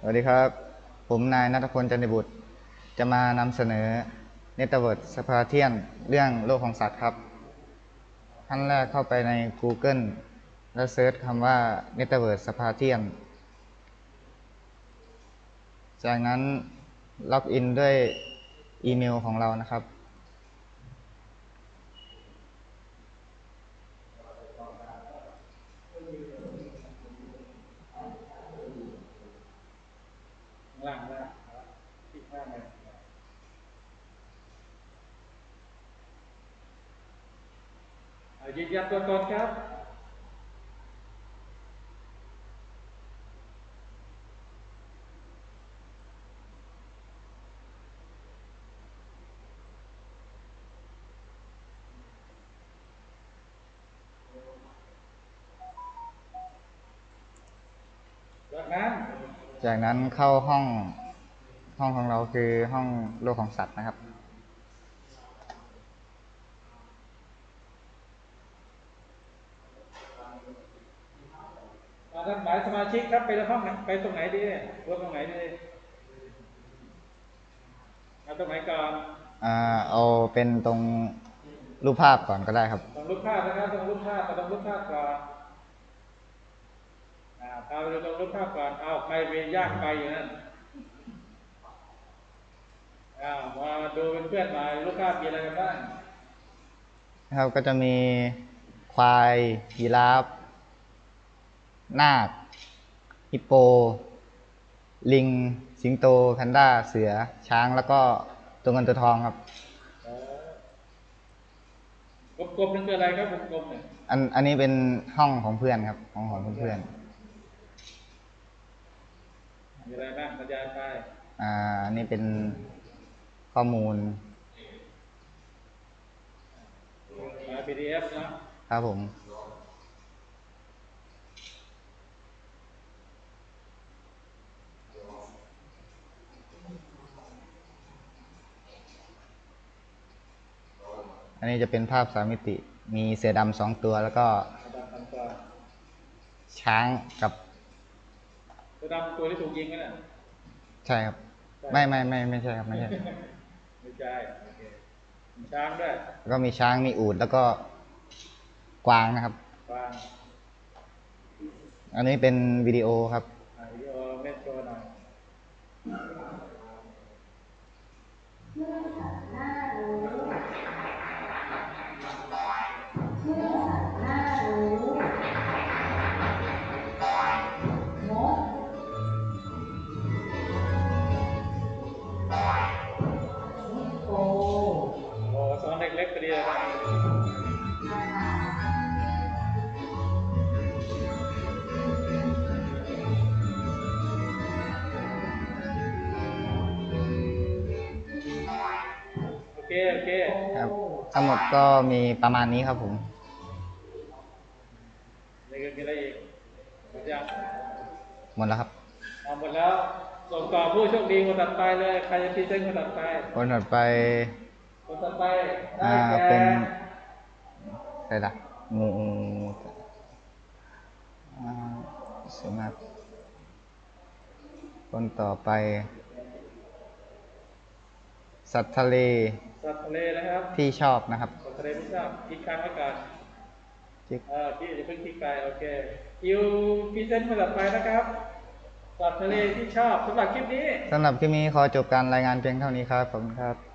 สวัสดีครับ ผมนายนัทพลจันทบุตร จะมานำเสนอเนตเวิร์ดสภาเทียนเรื่องโลกของสัตว์ครับขั้นแรกเข้าไปใน Google แล้วเซิร์ชคำว่าเนตเวิร์ดสภาเทียนจากนั้นล็อกอินด้วยอีเมลของเรานะครับ ข้างล่างนะที่ข้างในยืนยันตัวตนครับ จากนั้นเข้าห้องห้องของเราคือห้องโลกของสัตว์นะครับอ่าท่านหมายสมาชิกครับไปห้องไหนไปตรงไหนดีรถตรงไหนดีเอาตรงไหนก่อนอ่าเอาเป็นตรงรูปภาพก่อนก็ได้ครับ ตรงรูปภาพนะครับตรงรูปภาพมาตรงรูปภาพก่อนอ่า พาไปดูตรงรูปภาพก่อนเอาใครไปยากไปอยู่นั่นอ้าวมาดูเป็นเพื่อนหน่อยรูปภาพมีอะไรกันบ้างนะครับก็จะมีควายยีราฟนาคฮิปโป ลิง สิงโต แพนด้า เสือ ช้าง แล้วก็ตัวเงินตัวทองครับเออกลมๆนั่นคืออะไรครับกลมๆเนี่ย อัน อันนี้เป็นห้องของเพื่อนครับห้องของเพื่อน มีอะไรบ้างบรรยายไปๆอ่าอันนี้เป็นข้อมูลมา PDF เนาะครับผมอันนี้จะเป็นภาพสามมิติ มีเสือดำสองตัวแล้วก็ระดับขั้นตอนช้างกับตัว ดำตัวที่ถูกยิงกันน่ะใช่ครับ ไม่ไม่ไม่ไม่ใช่ครับไม่ใช่ ไม่ใช่โอเคมีช้างด้วยแล้วก็มีช้างมีอูฐแล้วก็กวางนะครับ กวางอันนี้เป็นวิดีโอครับอ่าวิดีโอเล่นโชว์หน่อยโอ้ เล็กๆพอดีเลยครับโอเคโอเคครับทั้งหมดก็มีประมาณนี้ครับผม นี่ก็มีอะไรอีกหมดยังหมดแล้วครับเอาหมดแล้วส่งต่อผู้โชคดีคนถัดไปเลย ใครจะพรีเซนต์คนถัดไป คนถัดไป คนถัดไปได้อ่าแก่เป็นใครล่ะงูงูอ่าสวยมากคนต่อไป สัตว์ทะเลสัตว์ทะเลนะครับที่ชอบนะครับ สัตว์ทะเลไม่ทราบคิดค้างไว้ก่อนจิ๊ก เออพี่จะเพิ่งคิดไกลโอเคคิวพรีเซนต์คนถัดไปนะครับสัตว์ทะเลที่ชอบสำหรับคลิปนี้ สำหรับคลิปนี้ขอจบการรายงานเพียงเท่านี้ครับ ขอบคุณครับ